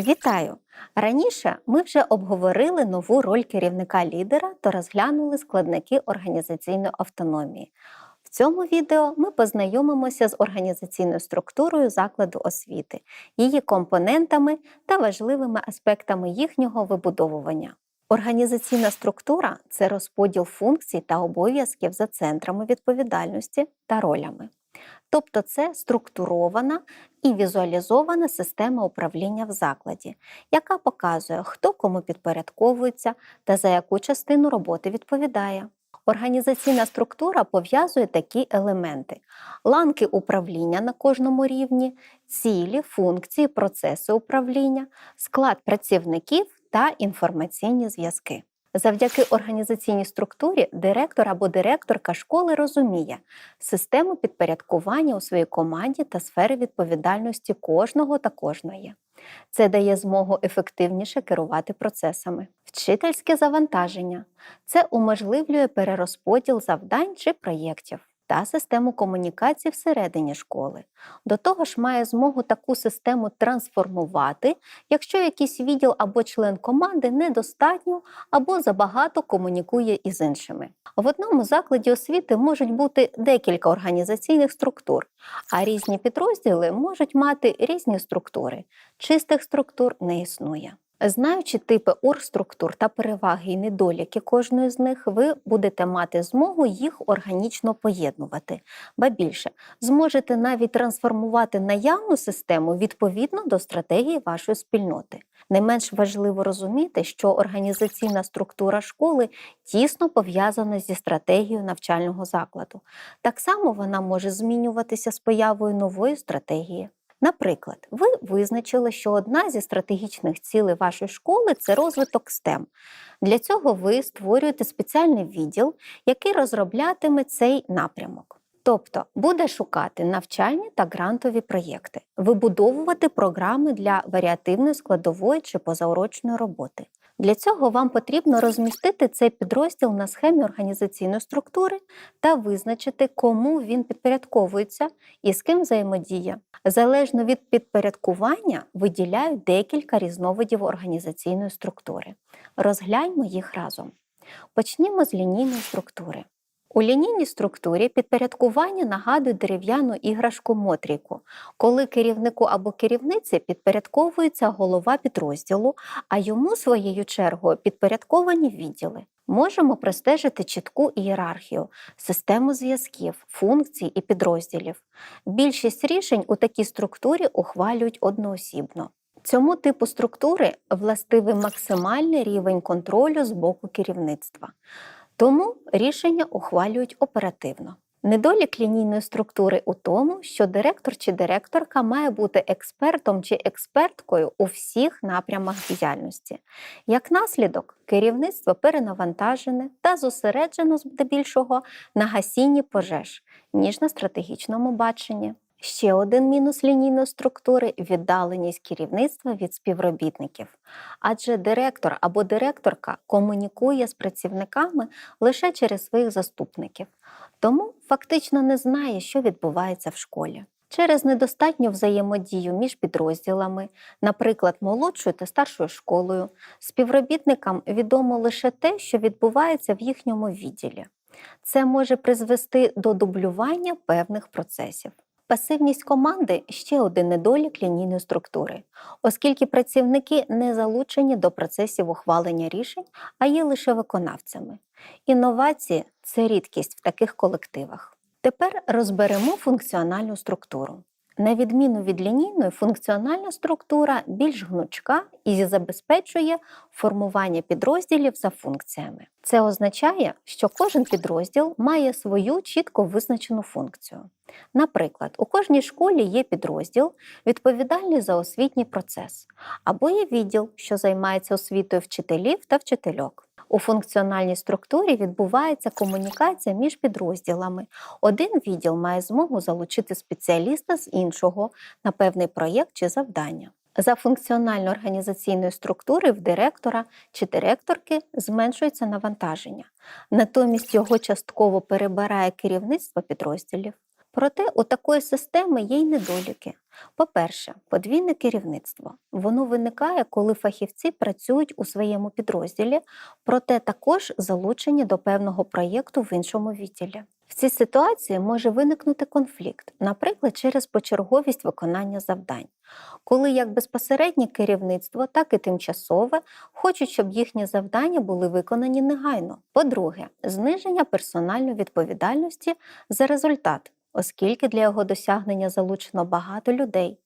Вітаю! Раніше ми вже обговорили нову роль керівника лідера та розглянули складники організаційної автономії. В цьому відео ми познайомимося з організаційною структурою закладу освіти, її компонентами та важливими аспектами їхнього вибудовування. Організаційна структура це розподіл функцій та обов'язків за центрами відповідальності та ролями. Тобто це структурована і візуалізована система управління в закладі, яка показує, хто кому підпорядковується та за яку частину роботи відповідає. Організаційна структура пов'язує такі елементи: ланки управління на кожному рівні, цілі, функції, процеси управління, склад працівників та інформаційні зв'язки. Завдяки організаційній структурі директор або директорка школи розуміє систему підпорядкування у своїй команді та сфери відповідальності кожного та кожної. Це дає змогу ефективніше керувати процесами. Вчительське завантаження це уможливлює перерозподіл завдань чи проєктів та систему комунікації всередині школи. До того ж, має змогу таку систему трансформувати, якщо якийсь відділ або член команди недостатньо або забагато комунікує із іншими. В одному закладі освіти можуть бути декілька організаційних структур, а різні підрозділи можуть мати різні структури. Чистих структур не існує. Знаючи типи оргструктур та переваги і недоліки кожної з них, ви будете мати змогу їх органічно поєднувати, ба більше зможете навіть трансформувати наявну систему відповідно до стратегії вашої спільноти. Не менш важливо розуміти, що організаційна структура школи тісно пов'язана зі стратегією навчального закладу. Так само вона може змінюватися з появою нової стратегії. Наприклад, ви визначили, що одна зі стратегічних цілей вашої школи це розвиток STEM. Для цього ви створюєте спеціальний відділ, який розроблятиме цей напрямок. Тобто буде шукати навчальні та грантові проєкти, вибудовувати програми для варіативної складової чи позаурочної роботи. Для цього вам потрібно розмістити цей підрозділ на схемі організаційної структури та визначити, кому він підпорядковується і з ким взаємодіє. Залежно від підпорядкування виділяють декілька різновидів організаційної структури. Розгляньмо їх разом. Почнімо з лінійної структури. У лінійній структурі підпорядкування нагадує дерев'яну іграшку мотрійку, коли керівнику або керівниці підпорядковується голова підрозділу, а йому своєю чергою підпорядковані відділи. Можемо простежити чітку ієрархію, систему зв'язків, функцій і підрозділів. Більшість рішень у такій структурі ухвалюють одноосібно. Цьому типу структури властивий максимальний рівень контролю з боку керівництва. Тому рішення ухвалюють оперативно. Недолік лінійної структури у тому, що директор чи директорка має бути експертом чи експерткою у всіх напрямах діяльності. Як наслідок, керівництво перенавантажене та зосереджено здебільшого на гасінні пожеж, ніж на стратегічному баченні. Ще один мінус лінійної структури віддаленість керівництва від співробітників. Адже директор або директорка комунікує з працівниками лише через своїх заступників, тому фактично не знає, що відбувається в школі. Через недостатню взаємодію між підрозділами, наприклад, молодшою та старшою школою, співробітникам відомо лише те, що відбувається в їхньому відділі. Це може призвести до дублювання певних процесів. Пасивність команди ще один недолік лінійної структури, оскільки працівники не залучені до процесів ухвалення рішень, а є лише виконавцями. Інновації це рідкість в таких колективах. Тепер розберемо функціональну структуру. На відміну від лінійної, функціональна структура більш гнучка і забезпечує формування підрозділів за функціями. Це означає, що кожен підрозділ має свою чітко визначену функцію. Наприклад, у кожній школі є підрозділ, відповідальний за освітній процес, або є відділ, що займається освітою вчителів та вчительок. У функціональній структурі відбувається комунікація між підрозділами. Один відділ має змогу залучити спеціаліста з іншого на певний проєкт чи завдання. За функціонально-організаційної структури в директора чи директорки зменшується навантаження, натомість його частково перебирає керівництво підрозділів. Проте у такої системи є й недоліки. По-перше, подвійне керівництво. Воно виникає, коли фахівці працюють у своєму підрозділі, проте також залучені до певного проєкту в іншому відділі. В цій ситуації може виникнути конфлікт, наприклад, через почерговість виконання завдань, коли як безпосереднє керівництво, так і тимчасове хочуть, щоб їхні завдання були виконані негайно. По-друге, зниження персональної відповідальності за результат, оскільки для його досягнення залучено багато людей.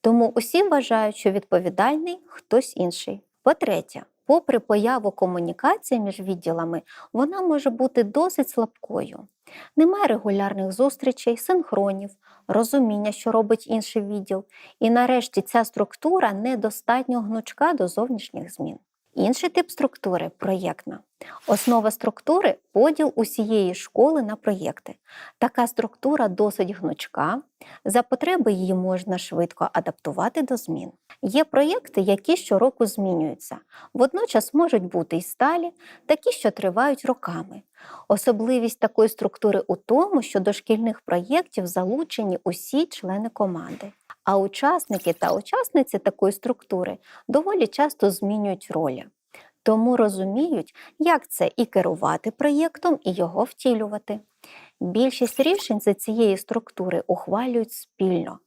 Тому усі вважають, що відповідальний хтось інший. По-третє, попри появу комунікації між відділами, вона може бути досить слабкою. Немає регулярних зустрічей, синхронів, розуміння, що робить інший відділ, і нарешті ця структура недостатньо гнучка до зовнішніх змін. Інший тип структури проєктна. Основа структури поділ усієї школи на проєкти. Така структура досить гнучка, за потреби її можна швидко адаптувати до змін. Є проєкти, які щороку змінюються, водночас можуть бути й сталі, такі, що тривають роками. Особливість такої структури у тому, що до шкільних проєктів залучені усі члени команди. А учасники та учасниці такої структури доволі часто змінюють ролі. Тому розуміють, як це і керувати проєктом, і його втілювати. Більшість рішень за цієї структури ухвалюють спільно.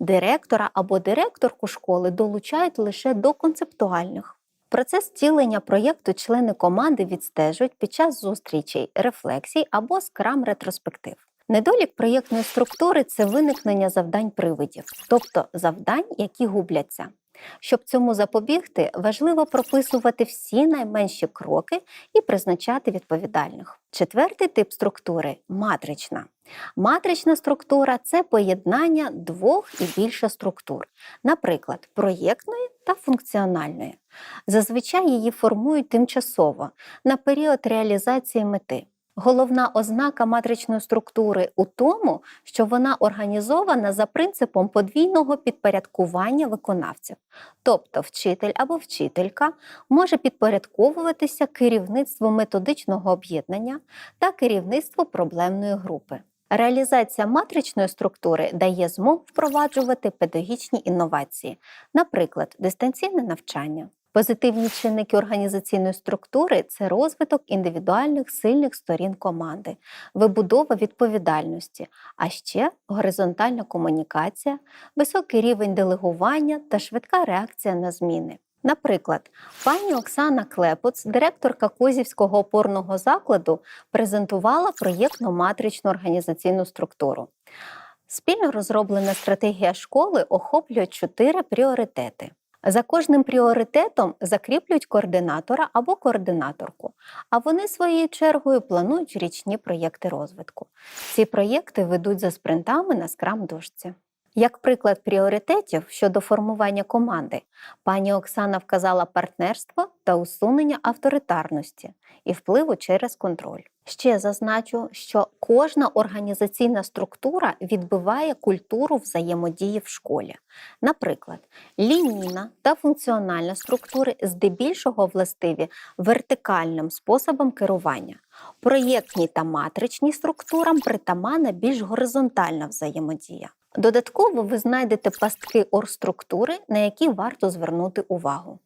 Директора або директорку школи долучають лише до концептуальних. Процес втілення проєкту члени команди відстежують під час зустрічей, рефлексій або скрам ретроспектив. Недолік проєктної структури це виникнення завдань привидів, тобто завдань, які губляться. Щоб цьому запобігти, важливо прописувати всі найменші кроки і призначати відповідальних. Четвертий тип структури матрична. Матрична структура це поєднання двох і більше структур, наприклад, проєктної та функціональної. Зазвичай її формують тимчасово на період реалізації мети. Головна ознака матричної структури у тому, що вона організована за принципом подвійного підпорядкування виконавців. Тобто вчитель або вчителька може підпорядковуватися керівництву методичного об'єднання та керівництву проблемної групи. Реалізація матричної структури дає змогу впроваджувати педагогічні інновації, наприклад, дистанційне навчання. Позитивні чинники організаційної структури це розвиток індивідуальних сильних сторін команди, вибудова відповідальності, а ще горизонтальна комунікація, високий рівень делегування та швидка реакція на зміни. Наприклад, пані Оксана Клепоц, директорка Козівського опорного закладу, презентувала проєктну матричну організаційну структуру. Спільно розроблена стратегія школи охоплює чотири пріоритети. За кожним пріоритетом закріплюють координатора або координаторку, а вони своєю чергою планують річні проєкти розвитку. Ці проєкти ведуть за спринтами на скрам-дошці. Як приклад пріоритетів щодо формування команди, пані Оксана вказала партнерство та усунення авторитарності і впливу через контроль. Ще зазначу, що кожна організаційна структура відбиває культуру взаємодії в школі. Наприклад, лінійна та функціональна структури здебільшого властиві вертикальним способом керування. Проєктній та матричній структурам притаманна більш горизонтальна взаємодія. Додатково ви знайдете пастки оргструктури, на які варто звернути увагу.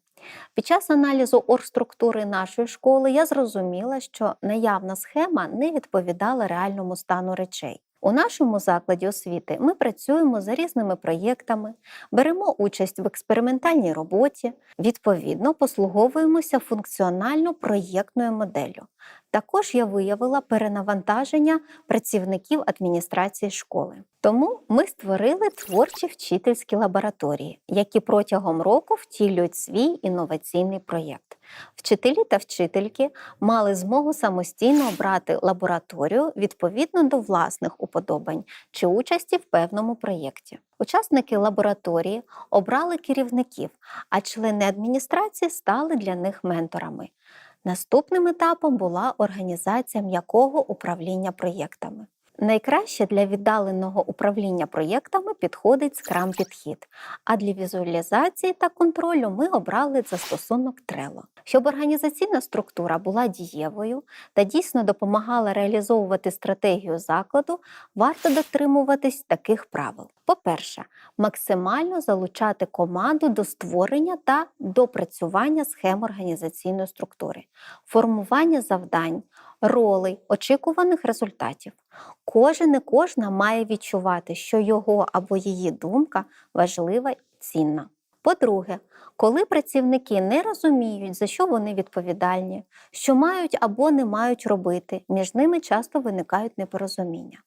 Під час аналізу оргструктури нашої школи я зрозуміла, що наявна схема не відповідала реальному стану речей. У нашому закладі освіти ми працюємо за різними проєктами, беремо участь в експериментальній роботі, відповідно послуговуємося функціонально проєктною моделлю. Також я виявила перенавантаження працівників адміністрації школи. Тому ми створили творчі вчительські лабораторії, які протягом року втілюють свій інноваційний проєкт. Вчителі та вчительки мали змогу самостійно обрати лабораторію відповідно до власних уподобань чи участі в певному проєкті. Учасники лабораторії обрали керівників, а члени адміністрації стали для них менторами. Наступним етапом була організація м'якого управління проєктами. Найкраще для віддаленого управління проєктами підходить скрам підхід, а для візуалізації та контролю ми обрали застосунок Trello. Щоб організаційна структура була дієвою та дійсно допомагала реалізовувати стратегію закладу, варто дотримуватись таких правил. По-перше, максимально залучати команду до створення та допрацювання схем організаційної структури, формування завдань, ролей, очікуваних результатів. Кожен і кожна має відчувати, що його або її думка важлива і цінна. По-друге, коли працівники не розуміють, за що вони відповідальні, що мають або не мають робити, між ними часто виникають непорозуміння.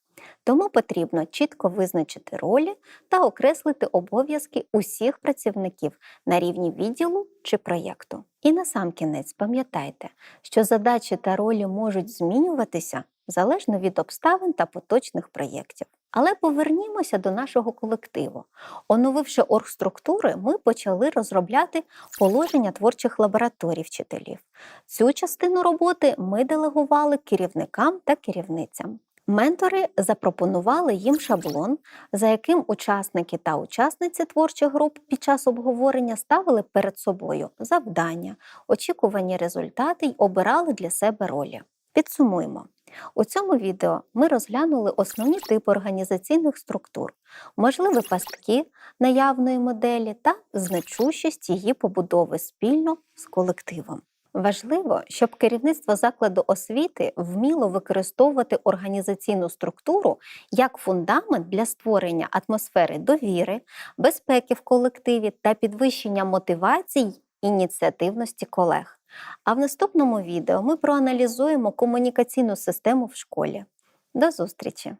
Тому потрібно чітко визначити ролі та окреслити обов'язки усіх працівників на рівні відділу чи проєкту. І насамкінець пам'ятайте, що задачі та ролі можуть змінюватися залежно від обставин та поточних проєктів. Але повернімося до нашого колективу. Оновивши оргструктури, ми почали розробляти положення творчих лабораторій вчителів. Цю частину роботи ми делегували керівникам та керівницям. Ментори запропонували їм шаблон, за яким учасники та учасниці творчих груп під час обговорення ставили перед собою завдання, очікувані результати й обирали для себе ролі. Підсумуємо. У цьому відео ми розглянули основні типи організаційних структур, можливі пастки наявної моделі та значущість її побудови спільно з колективом. Важливо, щоб керівництво закладу освіти вміло використовувати організаційну структуру як фундамент для створення атмосфери довіри, безпеки в колективі та підвищення мотивацій ініціативності колег. А в наступному відео ми проаналізуємо комунікаційну систему в школі. До зустрічі!